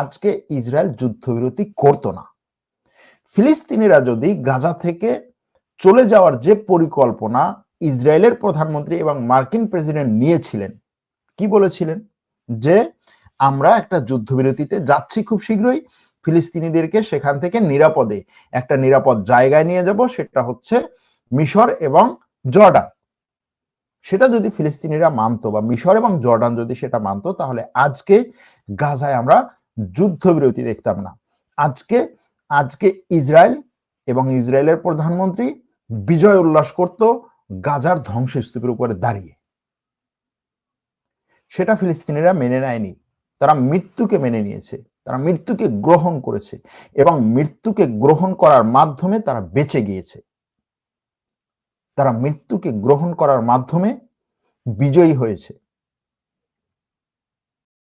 আজকে ইসরায়েল যুদ্ধবিরতি করতো না। ফিলিস্তিনিরা যদি গাজা থেকে চলে যাওয়ার যে পরিকল্পনা ইসরায়েলের প্রধানমন্ত্রী এবং মার্কিন প্রেসিডেন্ট নিয়েছিলেন, কি বলেছিলেন? যে আমরা একটা যুদ্ধবিরতিতে যাচ্ছি খুব শীঘ্রই, ফিলিস্তিনিদেরকে সেখান থেকে নিরাপদে, একটা নিরাপদ জায়গায় নিয়ে যাব, সেটা হচ্ছে মিশর এবং জর্ডান। সেটা যদি ফিলিস্তিনিরা মানতো বা মিশর এবং জর্ডান যদি সেটা মানতো, তাহলে আজকে গাজায় আমরা যুদ্ধবিরতি দেখতাম না। আজকে আজকে ইসরায়েল এবং ইসরায়েলের প্রধানমন্ত্রী বিজয় উল্লাস করত গাজার ধ্বংসস্তূপের উপরে দাঁড়িয়ে। সেটা ফিলিস্তিনিরা মেনে নেয়নি। তারা মৃত্যুকে মেনে নিয়েছে। তারা মৃত্যুকে গ্রহণ করেছে এবং মৃত্যুকে গ্রহণ করার মাধ্যমে তারা বেঁচে গিয়েছে। তারা মৃত্যুকে গ্রহণ করার মাধ্যমে বিজয়ী হয়েছে।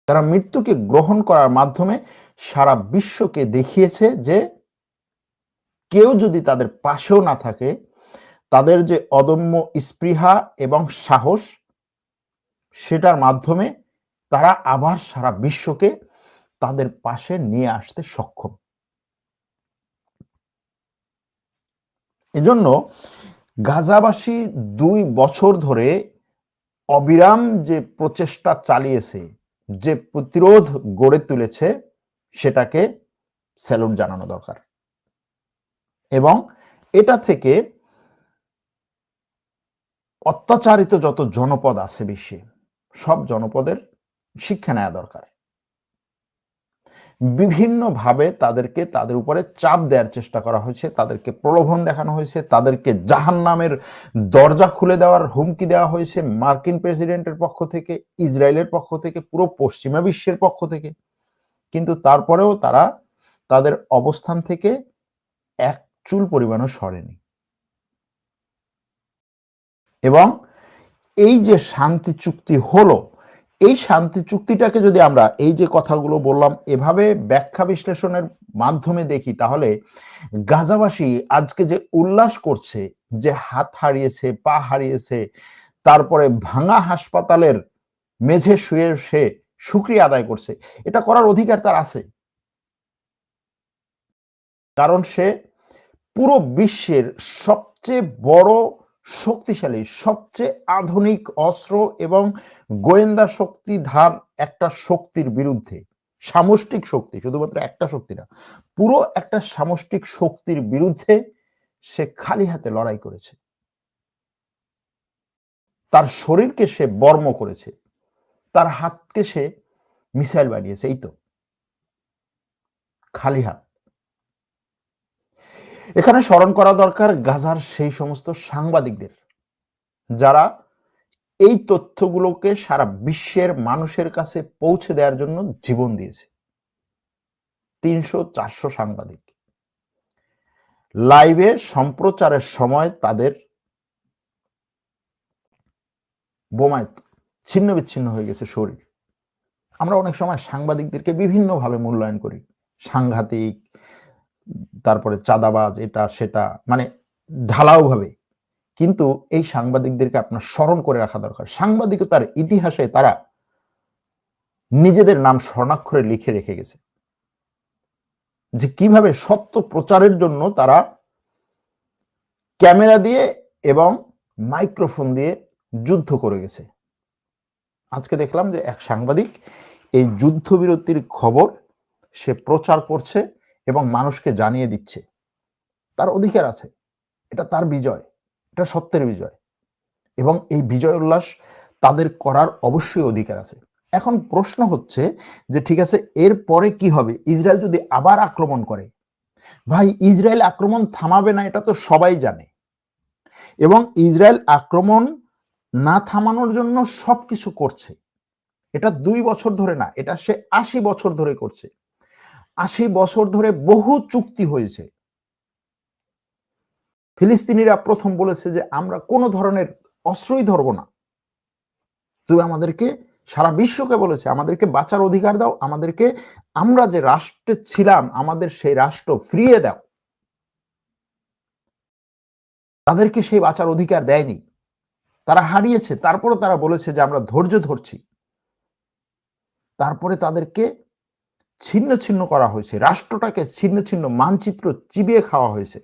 তারা মৃত্যুকে গ্রহণ করার মাধ্যমে সারা বিশ্বকে দেখিয়েছে যে কেউ যদি তাদের পাশেও না থাকে, তাদের যে অদম্য স্পৃহা এবং সাহস, সেটার মাধ্যমে তারা আবার সারা বিশ্বকে তাদের পাশে নিয়ে আসতে সক্ষম। এজন্য গাজাবাসী দুই বছর ধরে অবিরাম যে প্রচেষ্টা চালিয়েছে যে প্রতিরোধ গড়ে তুলেছে সেটাকে স্যালুট জানানো দরকার। এবং এটা থেকে অত্যাচারিত যত জনপদ আছে বিশ্বে সব জনপদের শিক্ষা নেওয়া দরকার। বিভিন্নভাবে তাদেরকে তাদের উপরে চাপ দেওয়ার চেষ্টা করা হয়েছে, তাদেরকে প্রলোভন দেখানো হয়েছে, তাদেরকে জাহান নামের দরজা খুলে দেওয়ার হুমকি দেওয়া হয়েছে মার্কিন প্রেসিডেন্টের পক্ষ থেকে, ইসরায়েলের পক্ষ থেকে, পুরো পশ্চিমা বিশ্বের পক্ষ থেকে। কিন্তু তারপরেও তারা তাদের অবস্থান থেকে এক চুল পরিমাণও সরেনি। এবং এই যে শান্তি চুক্তি হলো এই শান্তি চুক্তিটাকে যদি আমরা এই যে কথাগুলো বললাম, এভাবে ব্যাখ্যা বিশ্লেষণের মাধ্যমে দেখি, তাহলে গাজাবাসী আজকে যে উল্লাস করছে, যে হাত হারিয়েছে, পা হারিয়েছে, তারপরে ভাঙা হাসপাতালের মেঝে শুয়ে সে সুক্রিয়া আদায় করছে, এটা করার অধিকার তার আছে। কারণ সে পুরো বিশ্বের সবচেয়ে বড় শক্তিশালী, সবচেয়ে আধুনিক অস্ত্র এবং গোয়েন্দা শক্তি ধার একটা শক্তির বিরুদ্ধে, সামষ্টিক শক্তি, শুধুমাত্র একটা শক্তি না, পুরো একটা সামষ্টিক শক্তির বিরুদ্ধে সে খালি হাতে লড়াই করেছে। তার শরীরকে সে বর্ম করেছে, তার হাতকে সে মিসাইল বানিয়েছে, এই তো। খালি হাত। এখানে স্মরণ করা দরকার গাজার সেই সমস্ত সাংবাদিকদের, যারা এই তথ্যগুলোকে সারা বিশ্বের মানুষের কাছে পৌঁছে দেওয়ার জন্য জীবন দিয়েছে। তিনশো চারশো সাংবাদিক। লাইভে সম্প্রচারের সময় তাদের বোমায় ছিন্ন বিচ্ছিন্ন হয়ে গেছে শরীর। আমরা অনেক সময় সাংবাদিকদেরকে বিভিন্নভাবে মূল্যায়ন করি। সাংঘাতিক তারপরে চাঁদাবাজ, এটা, সেটা মানে ঢালাও ভাবে। কিন্তু এই সাংবাদিকদেরকে আপনার স্মরণ করে রাখা দরকার। সাংবাদিকতার ইতিহাসে তারা নিজেদের নাম স্বর্ণাক্ষরে লিখে রেখে গেছে। যে কীভাবে সত্য প্রচারের জন্য তারা ক্যামেরা দিয়ে এবং মাইক্রোফোন দিয়ে যুদ্ধ করে গেছে। আজকে দেখলাম যে এক সাংবাদিক এই যুদ্ধবিরতির খবর সে প্রচার করছে এবং মানুষকে জানিয়ে দিচ্ছে। তার অধিকার আছে। এটা তার বিজয়। এটা সত্যের বিজয়। এবং এই বিজয় উল্লাস তাদের করার অবশ্যই অধিকার আছে। এখন প্রশ্ন হচ্ছে যে, ঠিক আছে, এর পরে কি হবে? ইসরায়েল যদি আবার আক্রমণ করে? ভাই, ইসরায়েল আক্রমণ থামাবে না, এটা তো সবাই জানে। এবং ইসরায়েল আক্রমণ না থামানোর জন্য সবকিছু করছে। এটা দুই বছর ধরে না, এটা সে আশি বছর ধরে করছে। আশি বছর ধরে বহু চুক্তি হয়েছে। ফিলিস্তিনিরা প্রথম বলেছে যে, আমরা কোনো ধরনের অস্ত্রই ধরবো না। তুই আমাদেরকে সারা বিশ্বকে বলেছে, আমাদেরকে বাঁচার অধিকার দাও, আমাদেরকে আমরা যে রাষ্ট্রে ছিলাম, আমাদের সেই রাষ্ট্র ফিরিয়ে দাও। তাদেরকে সেই বাঁচার অধিকার দেয়নি। তারা হারিয়েছে তারপরে তারা বলেছে যে, আমরা ধৈর্য ধরছি। তারপরে তাদেরকে ছিন্ন ছিন্ন করা হয়েছে। রাষ্ট্রটাকে ছিন্ন ছিন্ন মানচিত্র চিবিয়ে খাওয়া হয়েছে।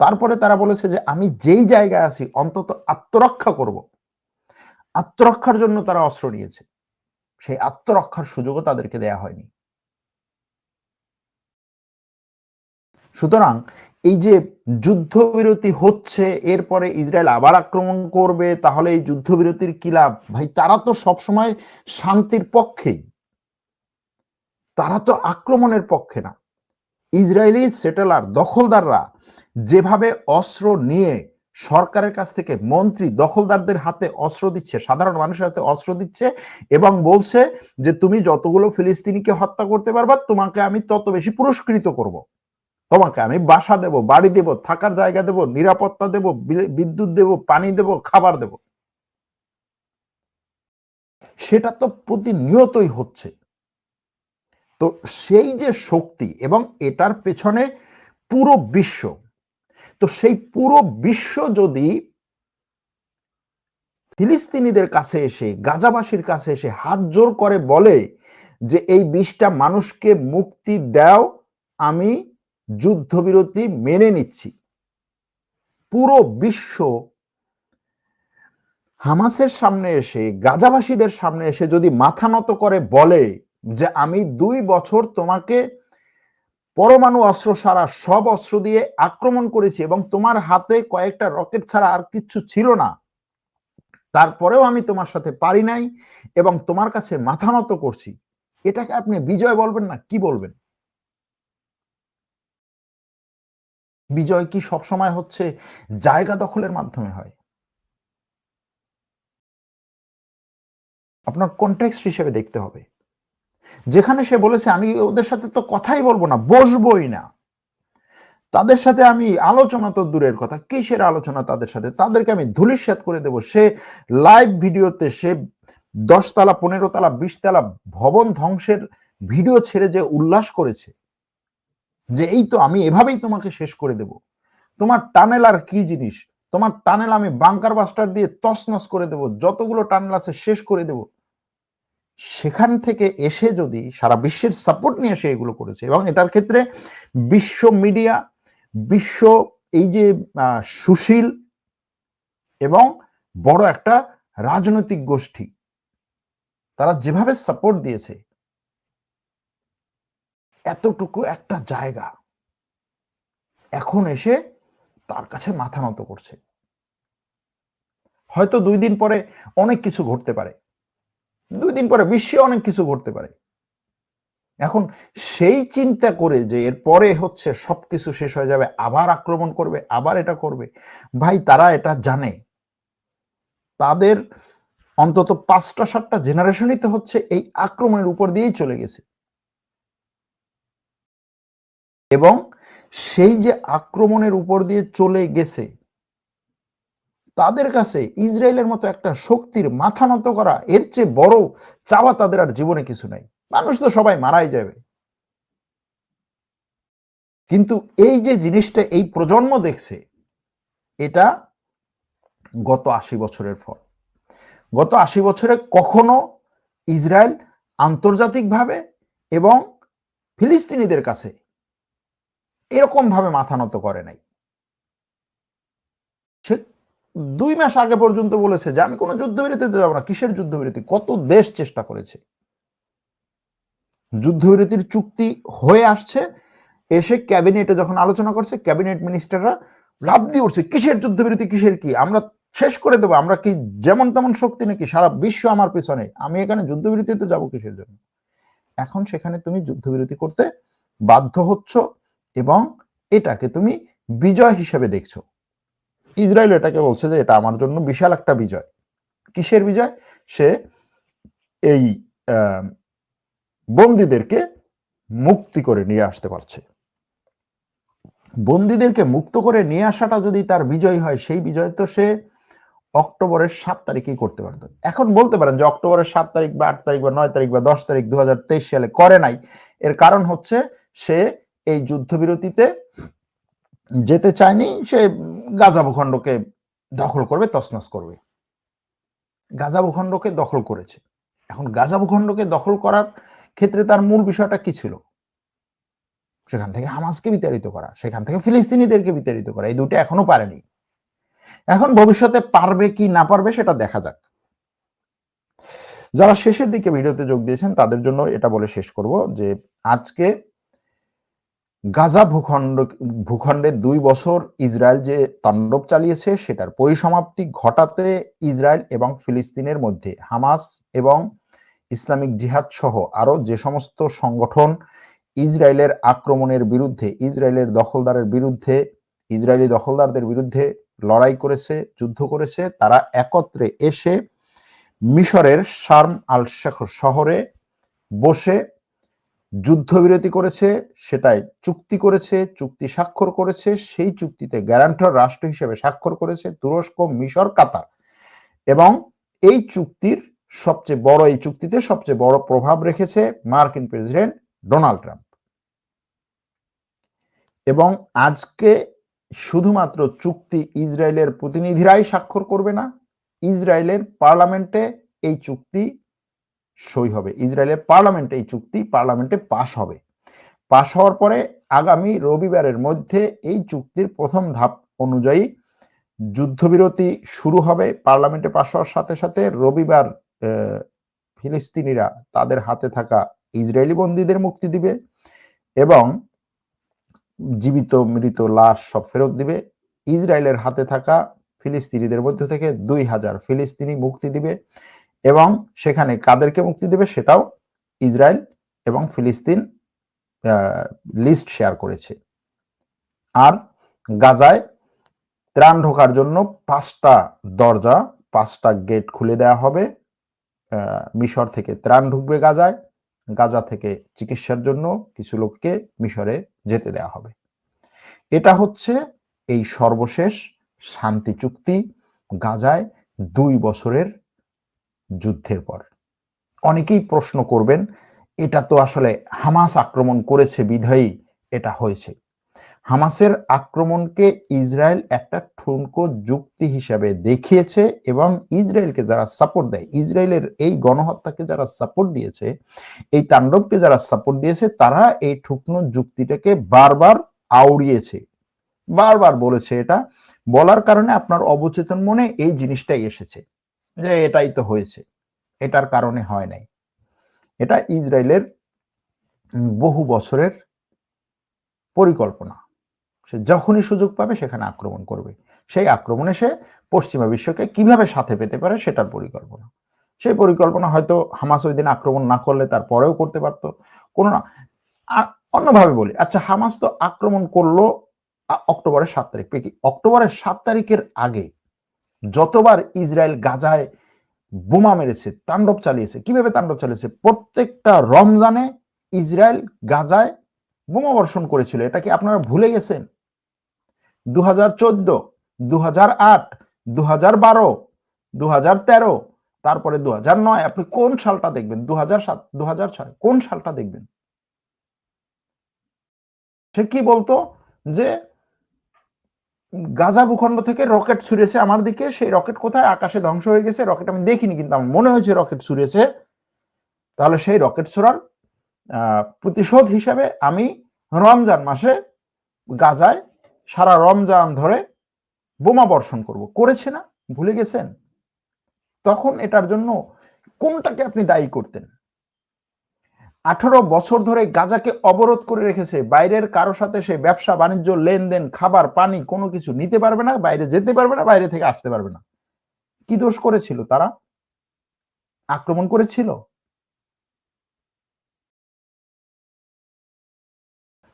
তারপরে তারা বলেছে যে, আমি যেই জায়গায় আছি, অন্তত আত্মরক্ষা করব। আত্মরক্ষার জন্য তারা অস্ত্র নিয়েছে। সেই আত্মরক্ষার সুযোগও তাদেরকে দেয়া হয়নি। সুতরাং এই যে যুদ্ধবিরতি হচ্ছে, এরপরে ইসরায়েল আবার আক্রমণ করবে, তাহলে এই যুদ্ধবিরতির কি লাভ? ভাই, তারা তো সবসময় শান্তির পক্ষেই। তারা তো আক্রমণের পক্ষে না। ইসরায়েলি সেটেলার দখলদাররা যেভাবে অস্ত্র নিয়ে সরকারের কাছ থেকে মন্ত্রী দখলদারদের হাতে অস্ত্র দিচ্ছে, সাধারণ মানুষের হাতে অস্ত্র দিচ্ছে এবং বলছে যে, তুমি যতগুলো ফিলিস্তিনিকে হত্যা করতে পারবা, তোমাকে আমি তত বেশি পুরস্কৃত করব। তোমাকে আমি বাসা দেব, বাড়ি দেব, থাকার জায়গা দেব, নিরাপত্তা দেব বিদ্যুৎ দেব, পানি দেব, খাবার দেব। সেটা তো প্রতিনিয়তই হচ্ছে। তো সেই যে শক্তি এবং এটার পেছনে পুরো বিশ্ব, তো সেই পুরো বিশ্ব যদি ফিলিস্তিনিদের কাছে এসে, গাজাবাসীর কাছে এসে হাত জোর করে বলে যে এই বিষটা মানুষকে মুক্তি দাও, আমি যুদ্ধবিরতি মেনে নিচ্ছি। পুরো বিশ্ব হামাসের সামনে এসে, গাজাবাসীদের সামনে এসে যদি মাথা নত করে বলে যে আমি দুই বছর তোমাকে পরমাণু অস্ত্র সারা সব অস্ত্র দিয়ে আক্রমণ করেছি এবং তোমার হাতে কয়েকটা রকেট ছাড়া আর কিচ্ছু ছিল না। তারপরেও আমি তোমার সাথে পারি নাই এবং তোমার কাছে মাথা নত করছি। এটাকে আপনি বিজয় বলবেন না কি বলবেন? বিজয় কি সবসময় হচ্ছে জায়গা দখলের মাধ্যমে হয়? আপনার কন্টেক্সট হিসেবে দেখতে হবে। যেখানে সে বলেছে, আমি ওদের সাথে তো কথাই বলব না, বসবই না। তাদের সাথে আমি আলোচনা তো দূরের কথা, কিসের আলোচনা তাদের সাথে? তাদেরকে আমি ধুলিশ্বাত করে দেব। সে লাইভ ভিডিওতে সে দশতলা পনেরো তলা বিশ তলা ভবন ধ্বংসের ভিডিও ছেড়ে যে উল্লাস করেছে, যে এই তো আমি এভাবেই তোমাকে শেষ করে দেব। তোমার টানেল আর কি জিনিস? তোমার টানেল আমি বাংকার বাস্টার দিয়ে তসনস করে দেব। যতগুলো টানেল আছে শেষ করে দেব। সেখান থেকে এসে যদি সারা বিশ্বের সাপোর্ট নিয়ে এসে এগুলো করেছে এবং এটার ক্ষেত্রে বিশ্ব মিডিয়া বিশ্ব এই যে সুশীল এবং বড় একটা রাজনৈতিক গোষ্ঠী, তারা যেভাবে সাপোর্ট দিয়েছে, এতটুকু একটা জায়গা এখন এসে তার কাছে মাথা নত করছে। হয়তো দুই দিন পরে অনেক কিছু ঘটতে পারে। দুই দিন পরে বিশ্বে অনেক কিছু ঘটতে পারে। এখন সেই চিন্তা করে যে এর পরে হচ্ছে সবকিছু শেষ হয়ে যাবে, আবার আক্রমণ করবে, আবার এটা করবে, ভাই তারা এটা জানে। তাদের অন্তত পাঁচটা, সাতটা জেনারেশনই তো হচ্ছে এই আক্রমণের উপর দিয়েই চলে গেছে। এবং সেই যে আক্রমণের উপর দিয়ে চলে গেছে তাদের কাছে ইসরায়েলের মতো একটা শক্তির মাথা নত করা এর চেয়ে বড় চাওয়া তাদের আর জীবনে কিছু নাই। মানুষ তো সবাই মারাই যাবে। কিন্তু এই যে জিনিসটা এই প্রজন্ম দেখছে, এটা গত আশি বছরের ফল। গত আশি বছরে কখনো ইসরায়েল আন্তর্জাতিকভাবে এবং ফিলিস্তিনিদের কাছে এরকম ভাবে মাথা নত করে নাই। দুই মাস আগে পর্যন্ত বলেছে যে, আমি কোনো যুদ্ধবিরতিতে যাব না। কিসের যুদ্ধবিরতি? কত দেশ চেষ্টা করেছে। যুদ্ধবিরতির চুক্তি হয়ে আসছে। এসে ক্যাবিনেটে যখন আলোচনা করছে, ক্যাবিনেট মিনিস্টাররা লাভ দিয়ে উঠছে, কিসের যুদ্ধবিরতি? কিসের কি? আমরা শেষ করে দেবো। আমরা কি যেমন তেমন শক্তি নাকি? সারা বিশ্ব আমার পেছনে। আমি এখানে যুদ্ধবিরতিতে যাব কিসের জন্য? এখন সেখানে তুমি যুদ্ধবিরতি করতে বাধ্য হচ্ছ এবং এটাকে তুমি বিজয় হিসেবে দেখছ। ইসরায়েল এটাকে বলছে যে এটা আমার জন্য বিশাল একটা বিজয়। কিসের বিজয়? সে এই বন্দীদেরকে মুক্তি করে নিয়ে আসতে পারছে। বন্দীদেরকে মুক্ত করে নিয়ে আসাটা যদি তার বিজয় হয়, সেই বিজয় তো সে অক্টোবরের সাত তারিখেই করতে পারত। এখন বলতে পারেন যে অক্টোবরের সাত তারিখ বা আট তারিখ বা নয় তারিখ বা দশ তারিখ দু হাজার তেইশ সালে করে নাই। এর কারণ হচ্ছে সে এই যুদ্ধবিরতিতে যেতে চায়নি, সে গাজা ভূখণ্ডকে দখল করবে তসনস করবে। গাজা ভূখণ্ডকে দখল করেছে। এখন গাজা ভূখণ্ডকে দখল করার ক্ষেত্রে তার মূল বিষয়টা কি ছিল? সেখান থেকে হামাসকে বিতাড়িত করা, সেখান থেকে ফিলিস্তিনিদেরকে বিতাড়িত করা, এই দুটো এখনও পারেনি। এখন ভবিষ্যতে পারবে কি না পারবে সেটা দেখা যাক। যারা শেষের দিকে ভিডিওতে যোগ দিয়েছেন, তাদের জন্য এটা বলে শেষ করব যে আজকে গাজা ভূখণ্ড, ভূখণ্ডে দুই বছর ইসরায়েল যে তাণ্ডব চালিয়েছে, সেটার পরিসমাপ্তি ঘটাতে ইসরায়েল এবং ফিলিস্তিনের মধ্যে হামাস এবং ইসলামিক জিহাদ সহ আরও যে সমস্ত সংগঠন ইসরায়েলের আক্রমণের বিরুদ্ধে, ইসরায়েলের দখলদারের বিরুদ্ধে, ইসরায়েলি দখলদারদের বিরুদ্ধে লড়াই করেছে, যুদ্ধ করেছে, তারা একত্রে এসে মিশরের শার্ম আল শেখ শহরে বসে যুদ্ধবিরতি করেছে, সেটাই চুক্তি করেছে, চুক্তি স্বাক্ষর করেছে, সেই চুক্তিতে গ্যারান্টর রাষ্ট্র হিসেবে স্বাক্ষর করেছে তুরস্ক, মিশর, কাতার। এবং এই চুক্তির সবচেয়ে বড়, এই চুক্তিতে সবচেয়ে বড় প্রভাব রেখেছে মার্কিন প্রেসিডেন্ট ডোনাল্ড ট্রাম্প। এবং আজকে শুধুমাত্র চুক্তি ইসরায়েলের প্রতিনিধিরাই স্বাক্ষর করবে না, ইসরায়েলের পার্লামেন্টে এই চুক্তি সই হবে। ইসরায়েলের পার্লামেন্টে এই চুক্তি পার্লামেন্টে পাশ হবে। পাশ হওয়ার পরে আগামী রবিবারের মধ্যে এই চুক্তির প্রথম ধাপ অনুযায়ী যুদ্ধবিরতি শুরু হবে। পার্লামেন্টে পাশ হওয়ার সাথে সাথে রবিবার ফিলিস্তিনিরা তাদের হাতে থাকা ইসরায়েলি বন্দীদের মুক্তি দিবে এবং জীবিত, মৃত, লাশ সব ফেরত দিবে। ইসরায়েলের হাতে থাকা ফিলিস্তিনিদের মধ্য থেকে দুই হাজার ফিলিস্তিনি মুক্তি দিবে। এবং সেখানে কাদেরকে মুক্তি দেবে সেটাও ইসরায়েল এবং ফিলিস্তিন লিস্ট শেয়ার করেছে। আর গাজায় ত্রাণ ঢোকার জন্য পাঁচটা দরজা, পাঁচটা গেট খুলে দেওয়া হবে। মিশর থেকে ত্রাণ ঢুকবে গাজায়, গাজা থেকে চিকিৎসার জন্য কিছু লোককে মিশরে যেতে দেওয়া হবে। এটা হচ্ছে এই সর্বশেষ শান্তি চুক্তি। গাজায় দুই বছরের যুদ্ধের পর। অনেকেই প্রশ্ন করবেন, এটা তো আসলে হামাস আক্রমণ করেছে, বিধায়ী এটা হয়েছে। হামাসের আক্রমণকে ইসরায়েল একটা ঠুনকো যুক্তি হিসাবে দেখিয়েছে এবং ইসরায়েলকে যারা সাপোর্ট দেয়, ইসরায়েলের এই গণহত্যাকে যারা সাপোর্ট দিয়েছে, এই তাণ্ডবকে যারা সাপোর্ট দিয়েছে, তারা এই ঠুকনো যুক্তিটাকে বারবার আউড়িয়েছে বারবার বলেছে এটা। বলার কারণে আপনার অবচেতন মনে এই জিনিসটাই এসেছে। যে এটাই তো হয়েছে, এটার কারণে হয় নাই। এটা ইসরায়েলের বহু বছরের পরিকল্পনা। সে যখনই সুযোগ পাবে সেখানে আক্রমণ করবে। সেই আক্রমণে সে পশ্চিমা বিশ্বকে কীভাবে সাথে পেতে পারে সেটার পরিকল্পনা। সেই পরিকল্পনা হয়তো হামাস ওই দিন আক্রমণ না করলে তার পরেও করতে পারত। কোনো না, আর অন্যভাবে বলি আচ্ছা হামাস তো আক্রমণ করল অক্টোবরের সাত তারিখ। অক্টোবরের সাত তারিখের আগে যতবার ইসরায়েল গাজায় বোমা মেরেছে, তাণ্ডব চালিয়েছে, কীভাবে তাণ্ডব চালিয়েছে? প্রত্যেকটা রমজানে ইসরায়েল গাজায় বোমা বর্ষণ করেছিল। এটা কি আপনারা ভুলে গেছেন? দু হাজার চোদ্দ দু হাজার আট দু হাজার বারো দু হাজার তেরো, তারপরে দু হাজার নয়। আপনি কোন সালটা দেখবেন? দু হাজার সাত দু হাজার ছয়। কোন সালটা দেখবেন? সে কি বলতো? যে গাজা ভূখণ্ড থেকে রকেট ছুড়েছে আমার দিকে, সেই রকেট কোথায়? আকাশে ধ্বংস হয়ে গেছে, রকেট আমি দেখিনি, কিন্তু আমার মনে হয়েছে রকেট ছুড়েছে। তাহলে সেই রকেট ছোড়ার প্রতিশোধ হিসাবে আমি রমজান মাসে গাজায় সারা রমজান ধরে বোমা বর্ষণ করব। করেছে না? ভুলে গেছেন? তখন এটার জন্য কোনটাকে আপনি দায়ী করতেন? আঠারো বছর ধরে গাজাকে অবরোধ করে রেখেছে। বাইরের কারও সাথে সে ব্যবসা, বাণিজ্য, লেনদেন, খাবার, পানি কোনো কিছু নিতে পারবে না, বাইরে যেতে পারবে না, বাইরে থেকে আসতে পারবে না। কি দোষ করেছিল তারা? আক্রমণ করেছিল?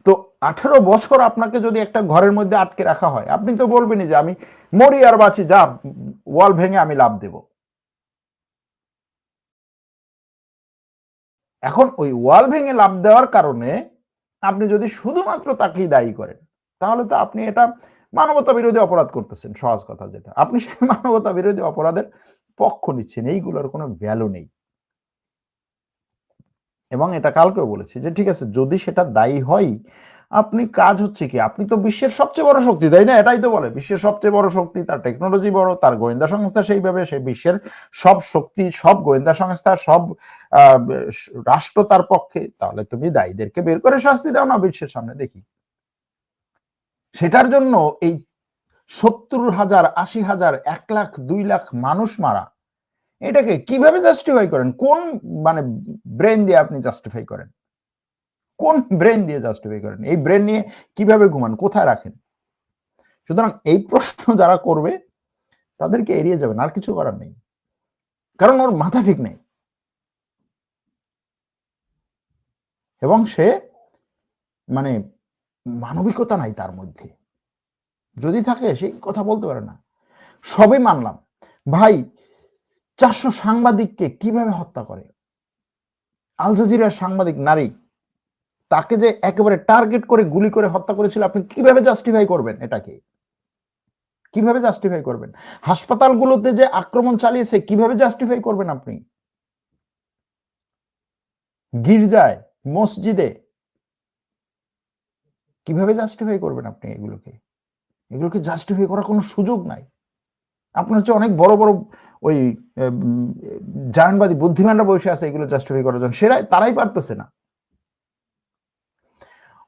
তো আঠারো বছর আপনাকে যদি একটা ঘরের মধ্যে আটকে রাখা হয়, আপনি তো বলবেনই যে আমি মরি আর বাঁচি, যা ওয়াল ভেঙে আমি লাভ দেব। এখন ওই ওয়াল ভেঙে লাভ দেওয়ার কারণে আপনি যদি শুধুমাত্র তাকেই দায়ী করেন, তাহলে তো আপনি এটা মানবতা বিরোধী অপরাধ করতেছেন, সহজ কথা যেটা। আপনি সেই মানবতা বিরোধী অপরাধের পক্ষ নিচ্ছেন, এইগুলোর কোনো ভ্যালু নেই। এবং এটা কালকেও বলেছি যে, ঠিক আছে, যদি সেটা দায়ী হয় আপনি কাজ হচ্ছে কি? আপনি তো বিশ্বের সবচেয়ে বড় শক্তি, তাই না? এটাই তো বলে, বিশ্বের সবচেয়ে বড় শক্তি, তার টেকনোলজি বড়, তার গোয়েন্দা সংস্থা সেইভাবে, সে বিশ্বের সব শক্তি, সব গোয়েন্দা সংস্থা, সব রাষ্ট্র তার পক্ষে। তাহলে তুমি দায়ীদেরকে বের করে শাস্তি দাও না বিশ্বের সামনে, দেখি। সেটার জন্য এই সত্তর হাজার, আশি হাজার, এক লাখ, দুই লাখ মানুষ মারা, এটাকে কীভাবে জাস্টিফাই করেন? কোন মানে ব্রেন দিয়ে আপনি জাস্টিফাই করেন? কোন ব্রেন দিয়ে জাস্টিফাই করেন? এই ব্রেন নিয়ে কীভাবে ঘুমান? কোথায় রাখেন? সুতরাং এই প্রশ্ন যারা করবে, তাদেরকে এড়িয়ে যাবেন, আর কিছু করার নেই। কারণ ওর মাথা ঠিক নেই। এবং সে মানে মানবিকতা নাই তার মধ্যে। যদি থাকে সেই কথা বলতে পারে না। সবে মানলাম। ভাই, চারশো সাংবাদিককে কীভাবে হত্যা করে? আল জাজিরার সাংবাদিক নারী তাকে যে একেবারে টার্গেট করে গুলি করে হত্যা করেছিল, আপনি কীভাবে জাস্টিফাই করবেন এটাকে? কীভাবে জাস্টিফাই করবেন? হাসপাতালগুলোতে যে আক্রমণ চালিয়েছে, কীভাবে জাস্টিফাই করবেন আপনি? গির্জায়, মসজিদে কীভাবে জাস্টিফাই করবেন আপনি এগুলোকে? এগুলোকে জাস্টিফাই করার কোনো সুযোগ নাই। আপনার হচ্ছে অনেক বড় বড় ওই জাহানবাদী বুদ্ধিমানরা বসে আছে এগুলো জাস্টিফাই করার জন্য। সেরা তারাই পারতেছে না।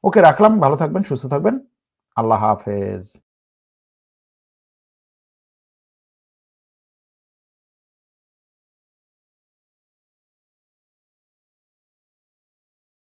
ওকে রাখলাম ভালো থাকবেন সুস্থ থাকবেন। আল্লাহ হাফেজ।